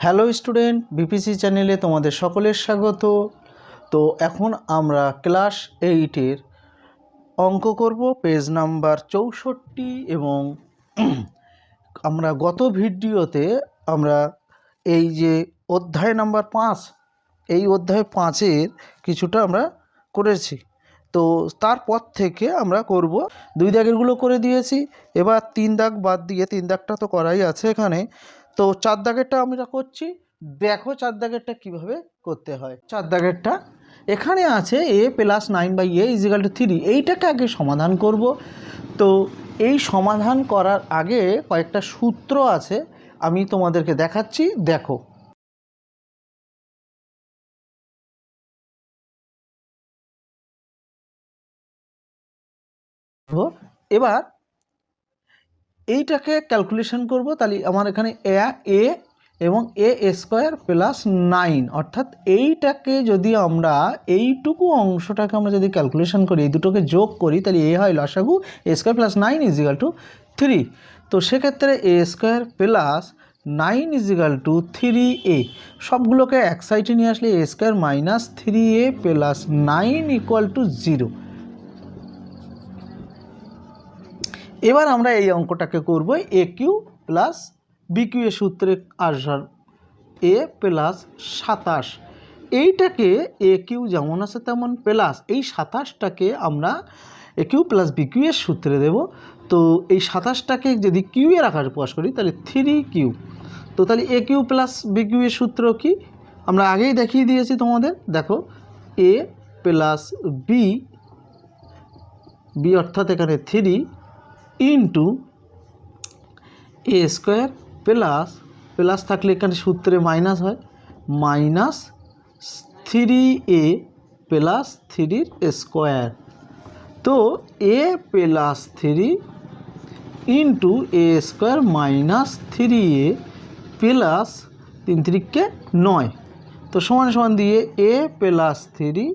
Hello student, BPC চ্যানেলে তোমাদের সকলের স্বাগত। তো এখন আমরা ক্লাস এইটের অঙ্ক করব, পেজ নাম্বার চৌষট্টি এবং আমরা গত ভিডিওতে আমরা এই যে অধ্যায় নাম্বার পাঁচ, এই অধ্যায় পাঁচের কিছুটা আমরা করেছি। তো তারপর থেকে আমরা করব, দুই দাগেরগুলো করে দিয়েছি, এবার তিন দাগ বাদ দিয়ে তিন দাগটা তো করাই আছে এখানে। তো চার দাগেরটা আমরা করছি, দেখো চার দাগেরটা কীভাবে করতে হয়। চার দাগেরটা এখানে আছে A plus nine by A equal to three এইটাকে আগে সমাধান করব। তো এই সমাধান করার আগে কয়েকটা সূত্র আছে, আমি তোমাদেরকে দেখাচ্ছি, দেখো। এবার এইটাকে ক্যালকুলেশন করব, তাহলে আমার এখানে এ এ এবং এ স্কোয়ার প্লাস নাইন অর্থাৎ এইটাকে যদি আমরা এইটুকু অংশটাকে আমরা যদি ক্যালকুলেশন করি, এই দুটোকে যোগ করি, তাহলে এ হয় লসাগু A square plus nine equal to three তো সেক্ষেত্রে A square plus nine equal to three A সবগুলোকে এক সাইডে নিয়ে আসলে A square minus three A plus nine equal to zero এবার আমরা এই অঙ্কটাকে করব A cube plus B cube এর সূত্রে আসার এ প্লাস সাতাশ। এইটাকে এ কিউ যেমন আছে তেমন প্লাস এই সাতাশটাকে আমরা A cube plus B cube এর সূত্রে দেব। তো এই সাতাশটাকে যদি কিউ এর আকারে প্রকাশ করি, তাহলে থ্রি কিউ তো তাহলে A cube plus B cube এর সূত্র কি? আমরা আগেই দেখিয়ে দিয়েছি তোমাদের। দেখো এ প্লাস বি বি অর্থাৎ এখানে three into A square plus plus থাকলে এখানে সূত্রে মাইনাস হয়। মাইনাস থ্রি এ প্লাস থ্রির স্কোয়ার তো A plus three into A square minus three A plus তিন তিরিককে নয়। তো সমান সমান দিয়ে এ প্লাস থ্রি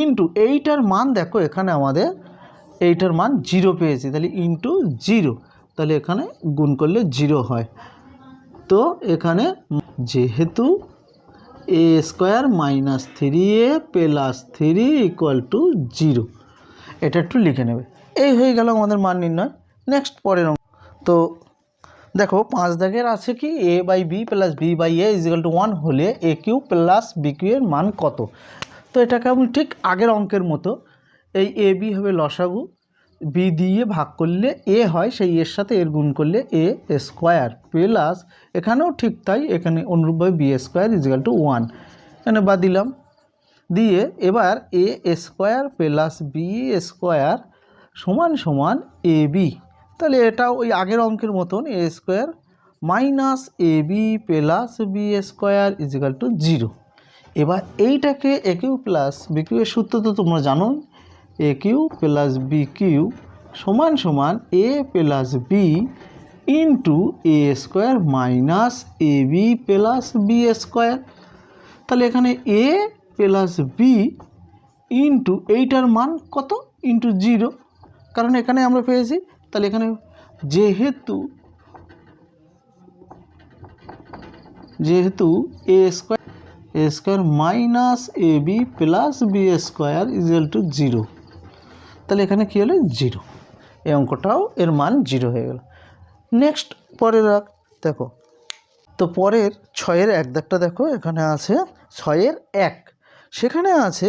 ইন্টু এইটার মান দেখো এখানে আমাদের এইটার মান জিরো পেয়েছি, তাহলে ইন্টু জিরো। তাহলে এখানে গুণ করলে জিরো হয়। তো এখানে যেহেতু A square minus three A plus three equal to zero এটা একটু লিখে নেবে। এই হয়ে গেল আমাদের মান নির্ণয়। নেক্সট পরের অঙ্ক। তো দেখো, পাঁচ দাগের আছে কি? A by B plus B by A equal to one হলে A cube plus B cube এর মান কত? তো এটাকে আমি ঠিক আগের অঙ্কের মতো। এই এ বি হবে লসাগু, বি দিয়ে ভাগ করলে এ হয়, সেই এর সাথে এর গুণ করলে এ স্কোয়ার প্লাস এখানেও ঠিক তাই, এখানে অনুরূপভাবে B square equal to one এখানে বা দিলাম। দিয়ে এবার A square plus B square সমান সমান এ বি। তাহলে এটা ওই আগের অঙ্কের মতন A square minus A B plus B square equal to zero এবার এইটাকে A cube plus B cube এর সূত্র তো তোমরা জানো A cube plus B cube সমান সমান A plus B into A square minus A B plus B square তাহলে এখানে এ প্লাস বি ইন্টু এইটার মান কত? ইন্টু জিরো কারণ এখানে আমরা পেয়েছি, তাহলে এখানে যেহেতু যেহেতু A square A square minus A B plus B square equal to zero তাহলে এখানে কী হলো? জিরো। এই অঙ্কটাও এর মান জিরো হয়ে গেল। নেক্সট পরের রাখ দেখো, তো পরের ছয়ের এক দাগটা দেখো, এখানে আছে ছয়ের এক। সেখানে আছে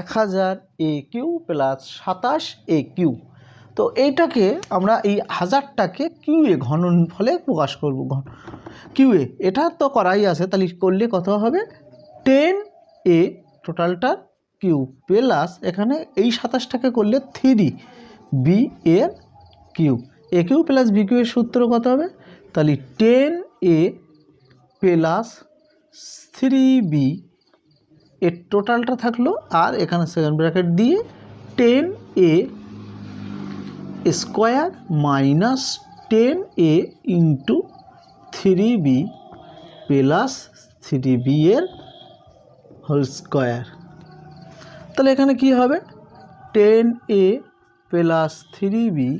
এক হাজার এ কিউ প্লাস সাতাশ এ কিউ। তো এইটাকে আমরা এই হাজারটাকে কিউএ ঘন ফলে প্রকাশ করব, ঘন কিউএ এটা তো করাই আছে, তাহলে করলে কত হবে? টেন এ টোটালটা কিউ প্লাস এখানে এই সাতাশটাকে করলে থ্রি বি এর cube. A cube plus B cube এর সূত্র কত হবে? তাহলে ten A plus three B এর টোটালটা থাকল আর এখানে সেকেন্ড ব্র্যাকেট দিয়ে ten A square minus ten A into three B plus three B এর হোল স্কোয়ার তাহলে এখানে কি হবে? Ten A plus three B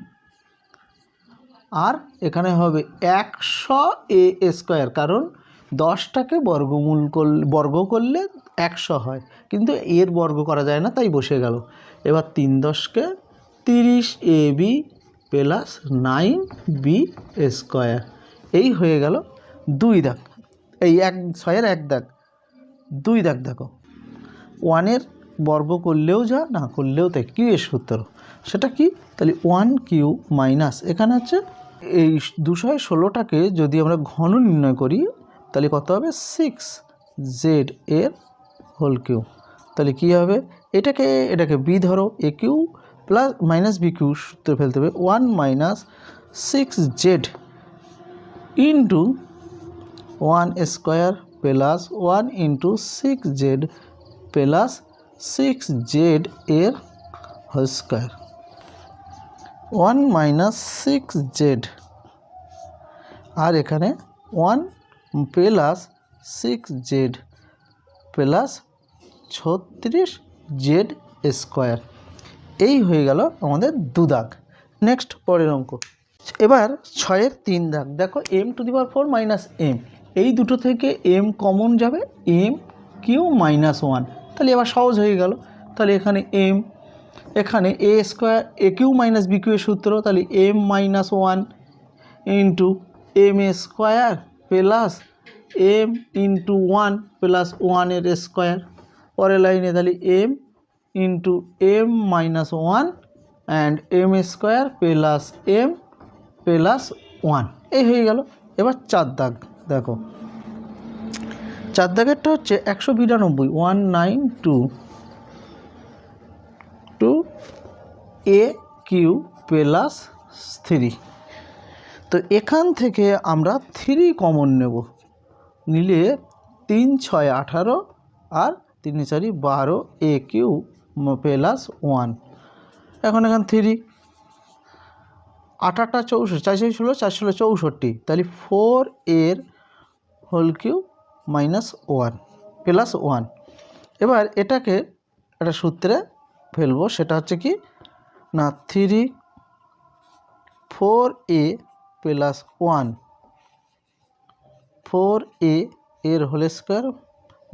আর এখানে হবে একশো এ স্কোয়ার কারণ দশটাকে বর্গমূল করলে বর্গ করলে একশো হয়। কিন্তু এর বর্গ করা যায় না, তাই বসে গেল। এবার তিন দশকে তিরিশ A B plus nine B square এই হয়ে গেল দুই দাগ। এই এক, ছয়ের এক দাগ। দুই দাগ দেখো। ওয়ানের বর্গ করলেও যা, না করলেও তাই কিউ এর সূত্র। সেটা কি? তাহলে ওয়ান কিউ মাইনাস এখানে হচ্ছে এই দুশো ষোলোটাকে যদি আমরা ঘন নির্ণয় করি, তাহলে কত হবে? সিক্স জেড এর হোল কিউ। তাহলে কী হবে? এটাকে এটাকে বি ধরো A cube plus minus B cube সূত্রে ফেলতে হবে। One minus six Z into one square plus one into six Z plus six Z এর whole square one minus six Z আর এখানে one plus six Z plus ছত্রিশ Z square এই হয়ে গেল আমাদের দু দাগ। নেক্সট পরের অঙ্ক। এবার ছয়ের তিন দাগ। দেখো M to the power four minus M এই দুটো থেকে এম কমন যাবে। এম কিউ মাইনাস ওয়ান তাহলে এবার সহজ হয়ে গেল। তাহলে এখানে এম এখানে A square A cube minus B cube এর সূত্র, তাহলে M minus one into M A square plus M into one plus ওয়ানের স্কোয়ার পরের লাইনে তাহলে M into M minus one and M square plus M plus one এই হয়ে গেল। এবার চার দাগ, দেখো। চার দাগেরটা হচ্ছে একশো বিরানব্বই one nine two two A cube plus three তো এখান থেকে আমরা থ্রি কমন নেব। নিলে তিন ছয় আঠারো আর তিন চারি বারো এ কিউ প্লাস ওয়ান এখন এখান থ্রি আঠারোটা চৌষট্টি চার চার ষোলো চার ষোলো চৌষট্টি। তাহলে ফোর এর whole cube minus one plus one এবার এটাকে একটা সূত্রে ফেলব, সেটা হচ্ছে কি, না three four A plus one four A এর whole square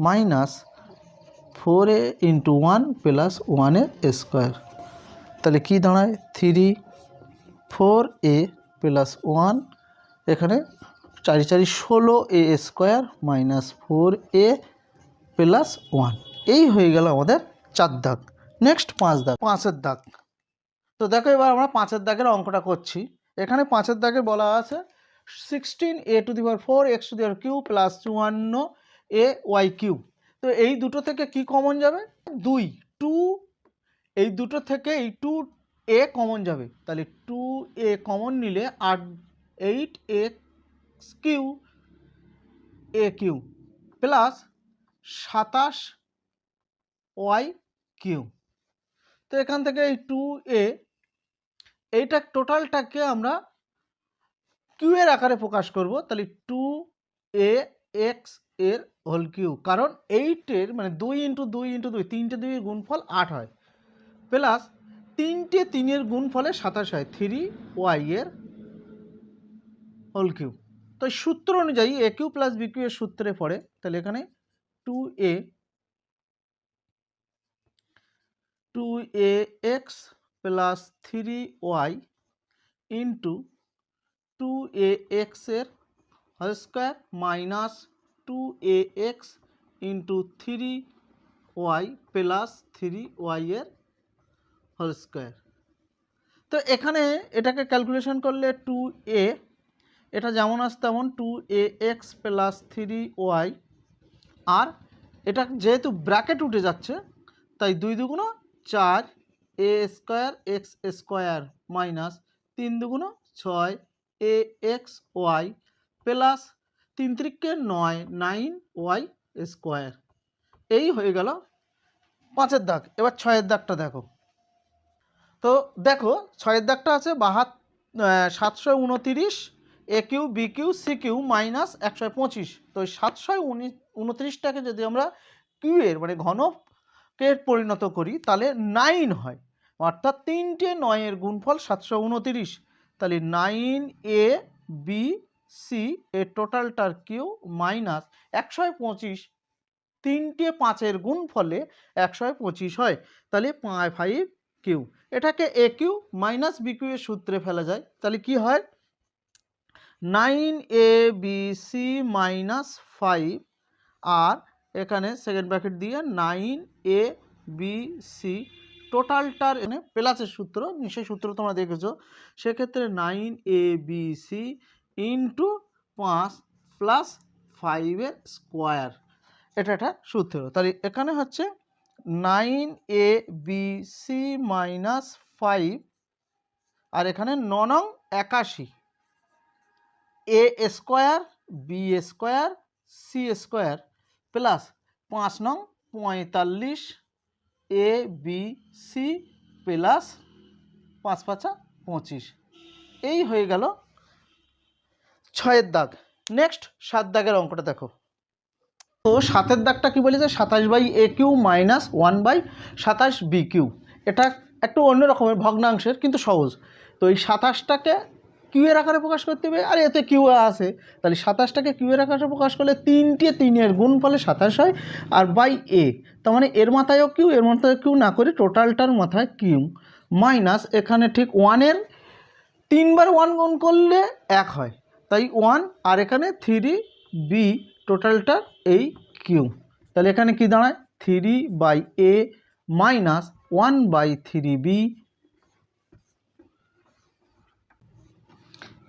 minus four A into one plus ওয়ানের স্কোয়ার তাহলে কী দাঁড়ায়? Three four A plus one এখানে চারি চারি ষোলো A square minus four A plus one. এই হয়ে গেল আমাদের চার দাগ। নেক্সট পাঁচ দাগ, পাঁচের দাগ। তো দেখো এবার আমরা পাঁচের দাগের অঙ্কটা করছি। এখানে পাঁচের দাগে বলা আছে sixteen A to the power four X to the power cube plus চুয়ান্ন এ ওয়াই কিউ তো এই দুটো থেকে কি কমন যাবে? দুই টু এই দুটো থেকে এই টু এ কমন যাবে। তাহলে টু এ কমন নিলে আট eight X cube A cube, plus সাতাশ ওয়াই কিউ। তো এখান থেকে এই টু এ, এইটা টোটালটাকে আমরা কিউ এর আকারে প্রকাশ করব, তাহলে টু এ এক্সের হোল কিউ, কারণ এইটের মানে দুই ইন্টু দুই ইন্টু দুই, তিনটে দুইয়ের গুণফল আট হয়, প্লাস তিনটে তিনের গুণফলে সাতাশ হয়, থ্রি ওয়াই এর হোল কিউ। তো সূত্র অনুযায়ী এ কিউ প্লাস বি এর সূত্রে পড়ে, তাহলে এখানে two A two A X plus three Y into two A এক্সের whole square minus two A X into three Y plus three ওয়াইয়ের হোল স্কোয়ার তো এখানে এটাকে ক্যালকুলেশন করলে টু এ এটা যেমন আসে তেমন two A X plus three Y আর এটা যেহেতু ব্র্যাকেট উঠে যাচ্ছে, তাই দুই দুগুণ চার A square X square minus তিন দুগুণ ছয় এ এক্স ওয়াই প্লাস তিন ত্রিককে নয় নাইন ওয়াই স্কোয়ার এই হয়ে গেল পাঁচের দাগ। এবার ছয়ের দাগটা দেখো। তো দেখো, ছয়ের দাগটা আছে বাহাত সাতশো উনতিরিশ A cube B cube C minus একশো পঁচিশ। তো ওই সাতশো উনত্রিশটাকে যদি আমরা কিউ এর মানে ঘনকের পরিণত করি, তাহলে নাইন হয়। অর্থাৎ তিনটে নয়ের গুণফল সাতশো উনতিরিশ। তাহলে নাইন এ বি সি এর টোটালটার কিউ মাইনাস একশো পঁচিশ। তিনটে পাঁচের গুণ ফলে একশো পঁচিশ হয়। তাহলে ফাইভ কিউ এটাকে A cube minus B cube এর সূত্রে ফেলা যায়। তাহলে কি হয়? Nine A B C minus five আর এখানে সেকেন্ড ব্র্যাকেট দিয়ে নাইন এ বি সি টোটালটার এখানে প্লাসের সূত্র নিশ্চয়ই সূত্র তোমরা দেখেছ। সেক্ষেত্রে nine A B C into পাঁচ প্লাস ফাইভের স্কোয়ার এটা একটা সূত্র। তাহলে এখানে হচ্ছে nine A B C minus five আর এখানে ন নং একাশি। A square B square C square plus পাঁচ নং পঁয়তাল্লিশ এ বি সি প্লাস পাঁচ পাঁচা পঁচিশ। এই হয়ে গেল ছয়ের দাগ। নেক্সট সাত দাগের অঙ্কটা দেখো। তো সাতের দাগটা কি বলেছে? সাতাশ by A cube minus one by সাতাশ বি কিউ। এটা একটু অন্য রকমের ভগ্নাংশের, কিন্তু সহজ। তো এই সাতাশটাকে কিউ এর আকারে প্রকাশ করতে হবে। আর, এতে কিউ আছে। তাহলে সাতাশটাকে কিউ এর আকারে প্রকাশ করলে তিনটে তিনের গুণ ফলে সাতাশ হয়, আর বাই এ তার মানে এর মাথায়ও কিউ এর মাথায় কিউ না করে টোটালটার মাথায় কিউ মাইনাস এখানে ঠিক ওয়ানের তিনবার ওয়ান গুণ করলে এক হয়। তাই ওয়ান আর এখানে থ্রি বি টোটালটার এই কিউ তাহলে এখানে কি দাঁড়ায়? Three by A minus one by three B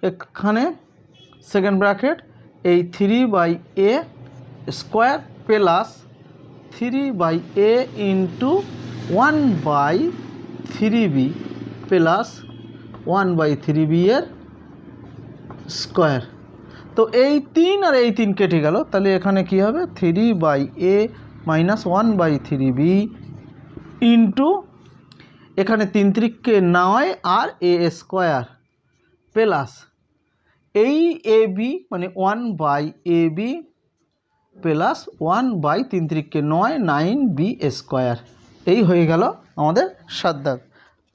এখানে সেকেন্ড ব্র্যাকেট এই three by A square plus three by A into one by three B plus one by three B এর square তো এই তিন আর এই তিন কেটে গেল, তাহলে এখানে কি হবে? Three by A minus one by three B into এখানে তিন ত্রিককে নয় আর এ স্কোয়ার প্লাস এই এ বি মানে one by A B plus one by তিন ত্রিককে নয়, নাইন বি স্কোয়ার। এই হয়ে গেল আমাদের সাত দাগ।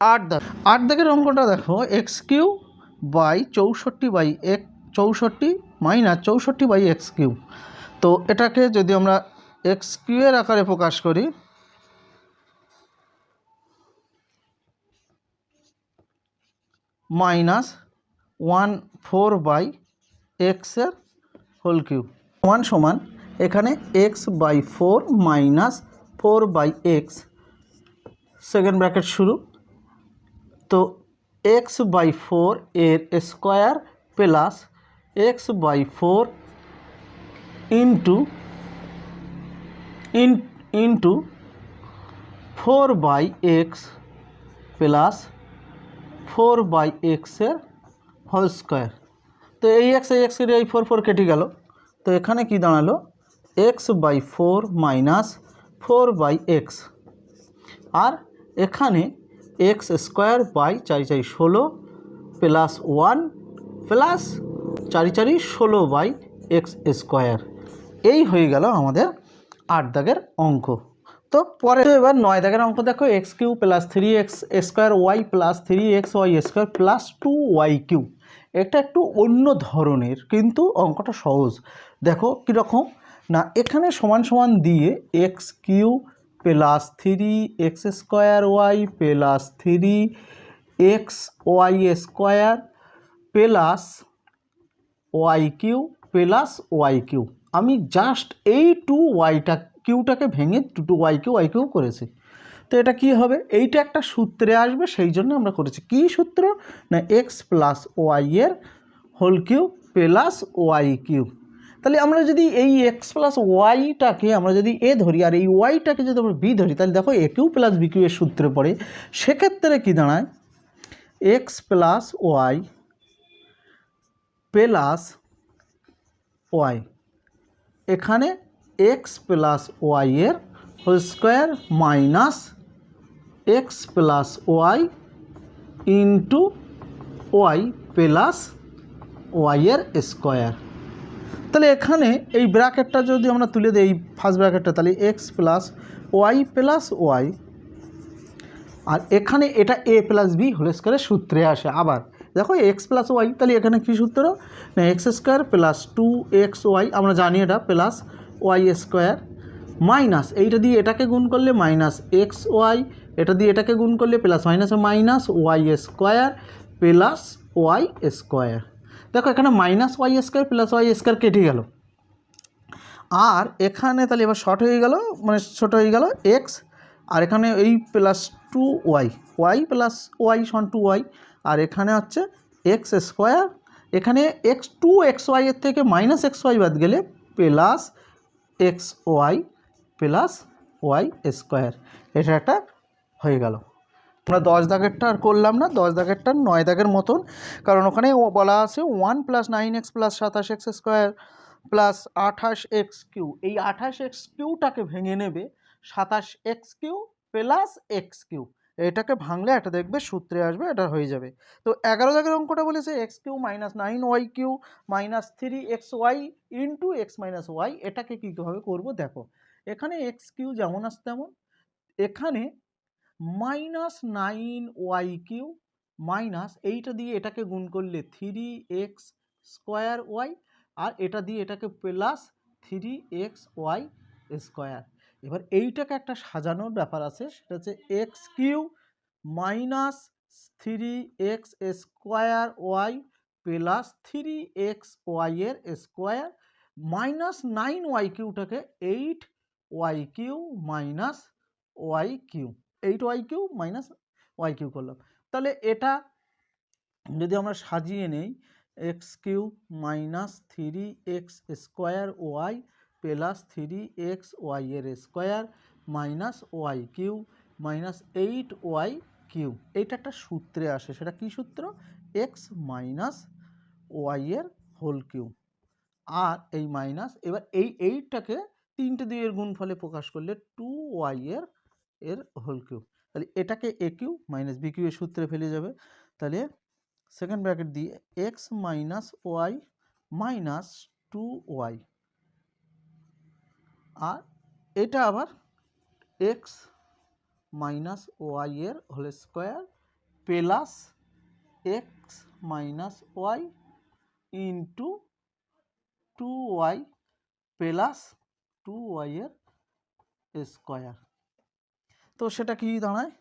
আট দাগ। আট দাগের অঙ্কটা দেখো এক্স কিউ বাই চৌষট্টি বাই এক, চৌষট্টি মাইনাস চৌষট্টি বাই এক্স কিউ তো এটাকে যদি আমরা এক্স কিউ এর আকারে প্রকাশ করি, মাইনাস ওয়ান ফোর বাই এক্সের হোল কিউব। ওয়ান সমান এখানে X by four minus four by X. Second bracket শুরু। তো এক্স বাই ফোর এর square plus X by four into, in, into four by X plus four by এক্সের whole square. তো এই x এই এক্সের এই ফোর ফোর কেটে গেল। তো এখানে কি দাঁড়াল? X by four minus four by X আর এখানে এক্স স্কোয়ার বাই চারি চারি ষোলো প্লাস ওয়ান প্লাস চারি চারি ষোলো বাই এক্স স্কোয়ার এই হয়ে গেল আমাদের আট দাগের অঙ্ক। তো পরে এবার নয় দাগের অঙ্ক দেখো X cube plus three X square Y plus three X Y square plus two Y cube এটা একটু অন্য ধরনের, কিন্তু অঙ্কটা সহজ। দেখো কীরকম, না, এখানে সমান সমান দিয়ে X cube plus three X square Y plus three X Y square plus Y cube plus Y cube আমি জাস্ট এই টু ওয়াইটা কিউটাকে ভেঙে two two Y cube Y cube করেছি। তো এটা কি হবে? এইটা একটা সূত্রে আসবে, সেই জন্য আমরা করেছি। কী সূত্র? না এক্স প্লাস ওয়াই এর whole cube plus Y cube তাহলে আমরা যদি এই এক্স প্লাস ওয়াইটাকে আমরা যদি এ ধরি, আর এই ওয়াইটাকে যদি আমরা বি ধরি, তাহলে দেখো A cube plus B cube এর সূত্রে পড়ে, সেক্ষেত্রে কী দাঁড়ায়? X plus Y plus Y এখানে এক্স প্লাস ওয়াই এর whole square minus X plus Y into Y plus Y এর স্কোয়ার তাহলে এখানে এই ব্র্যাকেটটা যদি আমরা তুলে দিই, এই ফার্স্ট ব্র্যাকেটটা তাহলে X plus Y plus Y আর এখানে এটা এ প্লাস বি হোল স্কোয়ারের সূত্রে আসে আবার। দেখো এক্স প্লাস ওয়াই তাহলে এখানে কী সূত্র? না X square plus two X Y আমরা জানি এটা প্লাস ওয়াই স্কোয়ার মাইনাস এইটা দিয়ে এটাকে গুণ করলে মাইনাস এক্স ওয়াই এটা দিয়ে এটাকে গুণ করলে প্লাস মাইনাসে minus Y square plus Y square দেখো এখানে minus Y square plus Y square কেটে গেল। আর এখানে তাহলে এবার শর্ট হয়ে গেল মানে ছোটো হয়ে গেল এক্স আর এখানে এই plus two Y Y plus Y সন টু ওয়াই আর এখানে হচ্ছে এক্স স্কোয়ার এখানে এক্স টু এক্স ওয়াইয়ের থেকে মাইনাস এক্স ওয়াই বাদ গেলে plus X Y plus Y square এটা একটা হয়ে গেল। আমরা দশ দাগেরটা আর করলাম না, দশ দাগেরটা নয় দাগের মতন। কারণ ওখানে বলা আছে one plus nine X plus সাতাশ এক্স স্কোয়ার প্লাস আঠাশ এক্স কিউ এই আঠাশ এক্স কিউটাকে ভেঙে নেবে সাতাশ X cube plus X cube এটাকে ভাঙলে এটা দেখবে সূত্রে আসবে, এটা হয়ে যাবে। তো এগারো দাগের অঙ্কটা বলেছে X cube minus nine Y cube minus three X Y into X minus Y এটাকে কীভাবে করব দেখো, এখানে এক্স কিউ যেমন আসছে তেমন। এখানে minus nine y cube minus এইটা দিয়ে এটাকে গুণ করলে থ্রি এক্স স্কোয়ার ওয়াই আর এটা দিয়ে এটাকে plus three x y square এবার এইটাকে একটা সাজানোর ব্যাপার আছে, সেটা হচ্ছে x cube minus three x square y plus three x ওয়াইয়ের square minus nine Y কিউটাকে eight y cube minus y cube eight y cube minus y cube করলাম। তাহলে এটা যদি আমরা সাজিয়ে নেই x cube minus three x square y plus three x y এর square minus y cube minus eight y cube. এইটা একটা সূত্রে আসে, সেটা কী সূত্র? এক্স মাইনাস ওয়াই এর হোল কিউ। আর এই মাইনাস, এবার এই এইটটাকে তিনটে দিয়ে এর গুণফলে প্রকাশ করলে টু ওয়াই এর এর হোল কিউ তাহলে এটাকে a cube minus b cube এর সূত্রে ফেলে যাবে। তাহলে সেকেন্ড ব্র্যাকেট দিয়ে x minus y minus two y আর এটা আবার এক্স মাইনাস ওয়াই এর whole square plus x minus y into two y plus two y এর স্কোয়ার তো সেটা কি দাঁড়ায়?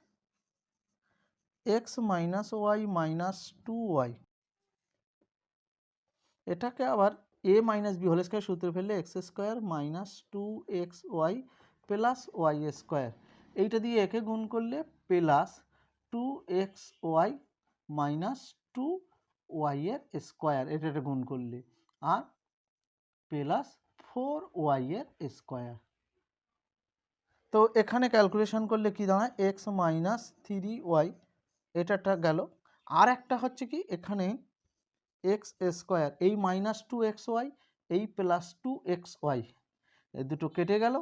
X minus y minus two y. এটাকে আবার a minus b whole square সূত্রে ফেললে x square minus two x y plus y square. এইটা দিয়ে একে গুণ করলে plus two x y minus two y এর স্কোয়ার। এটা গুণ করলে। আর প্লাস ফোর ওয়াই এর স্কোয়ার। তো এখানে ক্যালকুলেশন করলে কি দাঁড়ায়? এক্স মাইনাস থ্রি ওয়াই এটাটা গেল। আর একটা হচ্ছে কি, এখানে এক্স স্কোয়ার এই মাইনাস টু এক্স ওয়াই এই প্লাস টু এক্স ওয়াই এই দুটো কেটে গেল।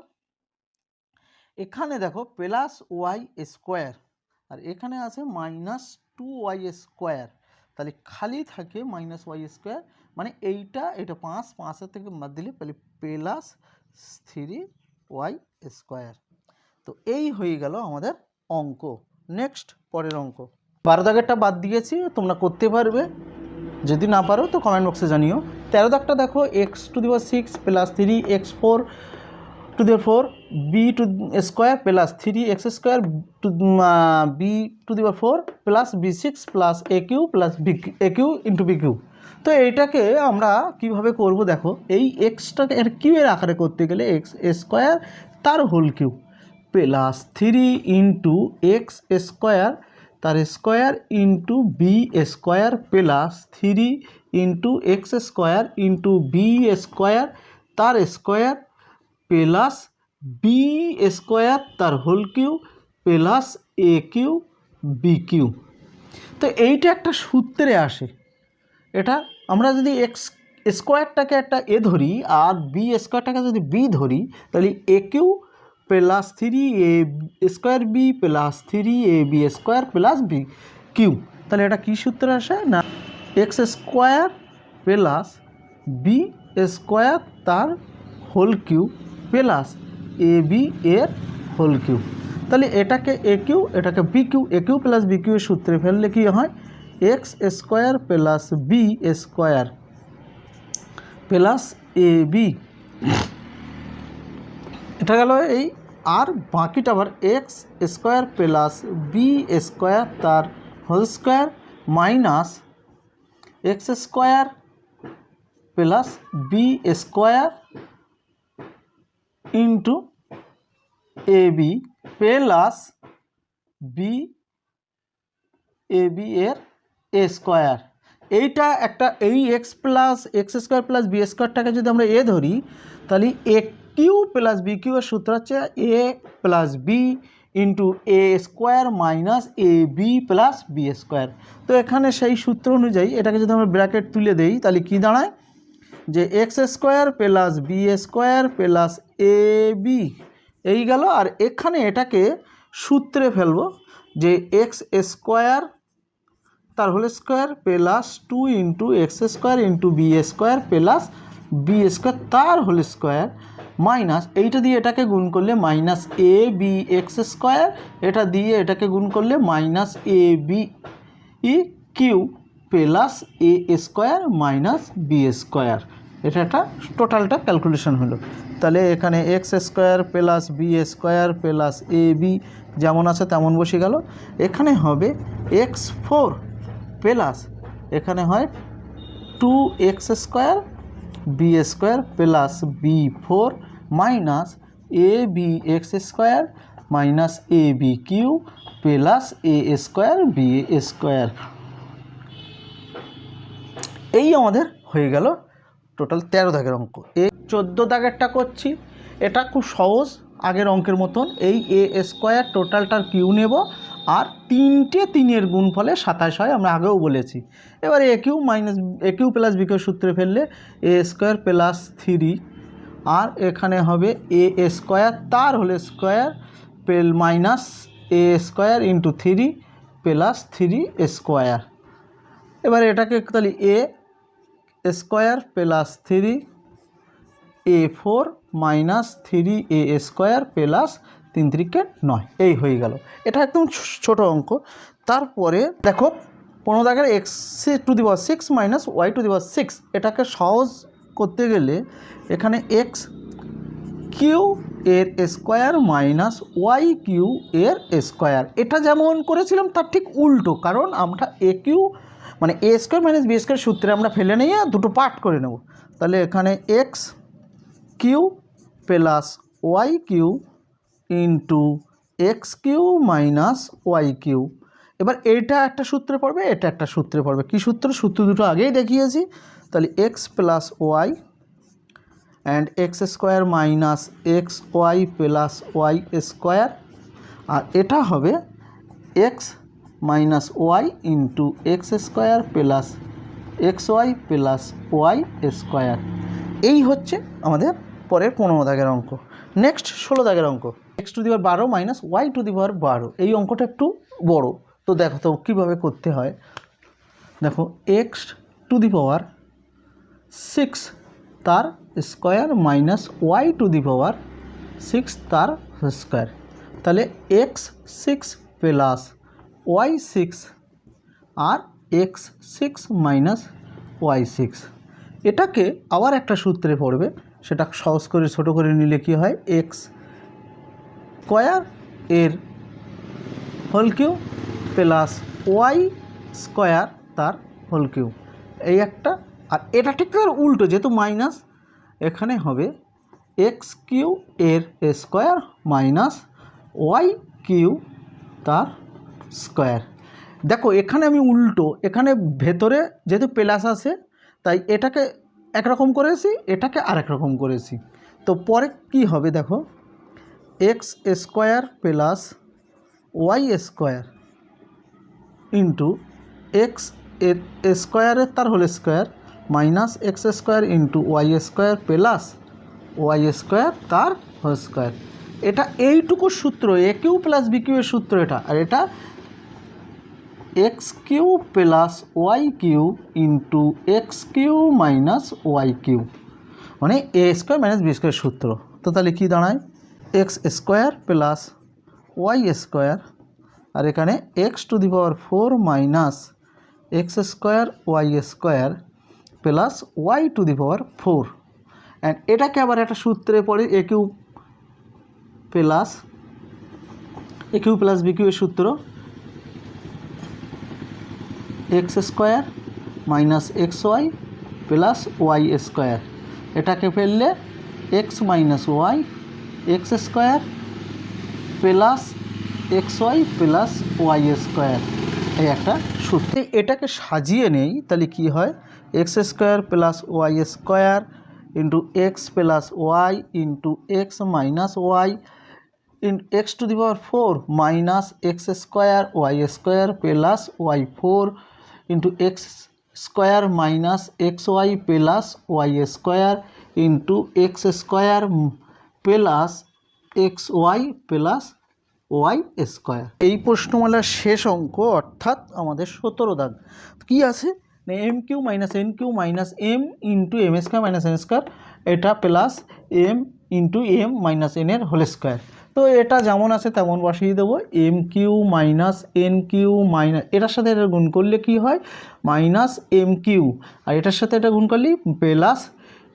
এখানে দেখো প্লাস ওয়াই স্কোয়ার আর এখানে আছে মাইনাস টু ওয়াই স্কোয়ার তাহলে খালি থাকে মাইনাস ওয়াই স্কোয়ার মানে এইটা, এটা পাঁচ, পাঁচের থেকে বাদ দিলে তাহলে প্লাস থ্রি ওয়াই স্কোয়ার তো এই হয়ে গেল আমাদের অঙ্ক। নেক্সট পরের অঙ্ক। বারো দাগেরটা বাদ দিয়েছি, তোমরা করতে পারবে। যদি না পারো, তো কমেন্ট বক্সে জানিও। তেরো দাগটা দেখো x to the power six plus three x four to the power four b two square plus three x square two b to the power four plus b six plus a cube plus b a cube into b cube তো এইটাকে আমরা কীভাবে করব দেখো, এই এক্সটাকে এর Q এর আকারে করতে গেলে এক্স স্কোয়ার তার whole cube plus three into x square, তার square into b square plus three into x square into b square, তার স্কোয়ার প্লাস বি স্কোয়ার, তার whole cube plus a cube b cube তো এইটা একটা সূত্রে আসে। এটা আমরা যদি এক্স স্কোয়ারটাকে একটা এ ধরি আর বি স্কোয়ারটাকে যদি বি ধরি, তাহলে a cube plus three a square b plus three a b square plus b cube. তাহলে এটা কী সূত্রে আসে? না, x square plus b square তার whole cube plus a b এর হোল কিউ। তাহলে এটাকে এ কিউ, এটাকে b cube, a cube plus b cube সূত্রে ফেললে কি হয়? X square plus b square plus a b এটা গেল এই। আর বাকিটা আবার x square plus b square তার whole square minus x square plus b square into a b plus b a b এর এ স্কোয়ার এইটা একটা এই x plus x square plus b স্কোয়ারটাকে যদি আমরা এ ধরি, তাহলে a cube plus b, cube এর সূত্র হচ্ছে a plus b into a square minus a b plus b square. তো এখানে সেই সূত্র অনুযায়ী এটাকে যদি আমরা ব্র্যাকেট তুলে দেই, তাহলে কি দাঁড়ায়? যে x square plus b square plus a b, এই গেল। আর এখানে এটাকে সূত্রে ফেলব যে এক্স স্কোয়ার, তার whole square plus two into x square into b square plus b square, তার হোল স্কোয়ার। মাইনাস এইটা দিয়ে এটাকে গুণ করলে minus a b x square, এটা দিয়ে এটাকে গুণ করলে minus a b e cube plus a square minus b square. এটা একটা টোটালটা ক্যালকুলেশন হলো। তাহলে এখানে x square plus b square plus a b যেমন আছে তেমন বসে গেল। এখানে হবে এক্স ফোর প্লাস, এখানে হয় two x square, b square plus b four minus a b x square minus a b cube plus a square b square. এই আমাদের হয়ে গেল টোটাল তেরো দাগের অঙ্ক। এই চোদ্দ দাগেরটা করছি। এটা খুব সহজ, আগের অঙ্কের মতন। এই এ স্কোয়ার টোটালটার কিউ নেব আর তিনটে তিনের গুণ ফলে সাতাশ হয়, আমরা আগেও বলেছি। এবার a cube minus a cube plus b cube সূত্রে ফেললে এ স্কোয়ার প্লাস থ্রি আর এখানে হবে এ স্কোয়ার তার হলে স্কোয়ার পেল minus a square into three plus three square এবার এটাকে তাহলে a square plus three a four minus three a square plus তিন তিরিকে নয়। এই হয়ে গেল। এটা একদম ছোট অঙ্ক। তারপরে দেখো পনেরো দাগের x to the six minus y to the power six এটাকে সহজ করতে গেলে এখানে এক্স কিউ এর স্কোয়ার মাইনাস ওয়াই কিউ এর স্কোয়ার। এটা যেমন করেছিলাম, তার ঠিক উল্টো, কারণ আমরা এ কিউ মানে a square minus b square সূত্রে আমরা ফেলে নিয়ে দুটো পার্ট করে নেব। তাহলে এখানে x cube plus y cube into x cube minus y cube. এবার এটা একটা সূত্রে পড়বে, এটা একটা সূত্রে পড়বে। কী সূত্র? সূত্র দুটো আগেই দেখিয়েছি। তাহলে x plus y and x square minus x y plus y square আর এটা হবে x minus y into x square plus x y plus y square এই হচ্ছে আমাদের পরের পনেরো দাগের অঙ্ক। নেক্সট ষোলো দাগের অঙ্ক। এক্স টু দি বারো minus y to the power বারো। এই অঙ্কটা একটু বড়। তো দেখো তো কীভাবে করতে হয়। দেখো x to the power six তার square minus y to the power six তার স্কোয়ার। তাহলে x six plus y six আর x six minus y six. এটাকে আবার একটা সূত্রে পড়বে, সেটা সহজ করে ছোট করে নিলে কি হয়? এক্স স্কোয়ার এর whole cube plus y square তার হোল কিউ এই একটা আর এটা ঠিক তার উল্টো, যেহেতু মাইনাস, এখানে হবে এক্স কিউ এর স্কোয়ার মাইনাস ওয়াই কিউ তার স্কোয়ার। দেখো, এখানে আমি উল্টো, এখানে ভেতরে যেহেতু প্লাস আছে, তাই এটাকে একরকম করেছি, এটাকে আরেক রকম করেছি। তো পরে কি হবে দেখো x square plus y square into এক্সের স্কোয়ারের তার whole square minus x square into y square plus y square তার হোল স্কোয়ার এটা এইটুকু সূত্র a cube plus b cube এর সূত্র এটা। আর এটা x cube plus y cube into x cube minus y cube মানে a square minus b square সূত্র। তো তাহলে কী দাঁড়ায়? X square plus y square আর এখানে x to the power four minus x square y square plus y to the power four. And এটাকে আবার একটা সূত্রে পড়ে a cube plus, a cube plus b cube সূত্র x square minus x y plus y square. এটাকে ফেললে x minus y, x square plus x y plus y square. এই একটা সূত্র। এটাকে সাজিয়ে নেই, তাহলে কি হয়? X square plus y square into x plus y into x minus y in x to the power four minus x square y square plus y four into x square minus x y plus y square into x square plus x y plus y square. এই প্রশ্নমালার শেষ অঙ্ক অর্থাৎ আমাদের সতেরো দাগ। কী আছে? M cube minus n cube minus m into m square minus n square এটা plus m into m minus n এর হোল স্কোয়ার তো এটা যেমন আছে তেমন বসিয়ে দেবো m cube minus n cube minus এটার সাথে এটা গুণ করলে কি হয়? মাইনাস এম কিউ আর এটার সাথে এটা গুণ করলে প্লাস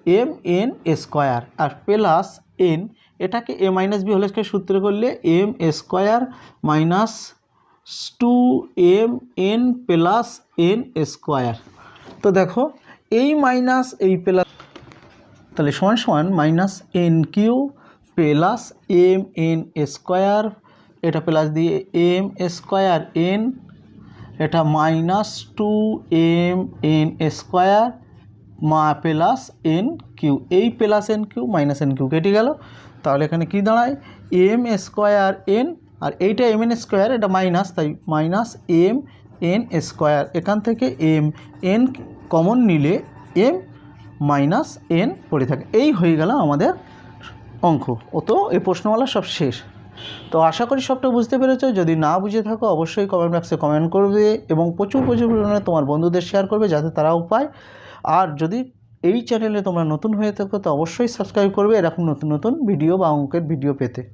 এম এন স্কোয়ার আর প্লাস এন এটাকে a minus b whole square সূত্রে করলে m square minus two m n plus n square তো দেখো, এই মাইনাস এই প্লাস তাহলে সমান সমান minus n cube plus m n square এটা প্লাস দিয়ে এম স্কোয়ার এন এটা minus two m n square মা প্লাস এন কিউ এই plus n cube minus n cube কেটে গেল। তাহলে এখানে কি দাঁড়ায়? এম স্কোয়ার এন আর এইটা এম এন স্কোয়ার এটা মাইনাস তাই মাইনাস এম এন স্কোয়ার এখান থেকে এম এন কমন নিলে এম মাইনাস এন পড়ে থাকে। এই হয়ে গেল আমাদের অঙ্ক। ও তো এই প্রশ্নমালা সব শেষ। তো আশা করি সবটা বুঝতে পেরেছ। যদি না বুঝে থাকো, অবশ্যই কমেন্ট বক্সে কমেন্ট করবে এবং প্রচুর প্রচুর পরিমাণে তোমার বন্ধুদের শেয়ার করবে, যাতে তারাও পায় আর যদি এই চ্যানেলে তোমরা নতুন হয়ে থাকো, তো অবশ্যই সাবস্ক্রাইব করবে এরকম নতুন নতুন ভিডিও বা অঙ্কের ভিডিও পেতে।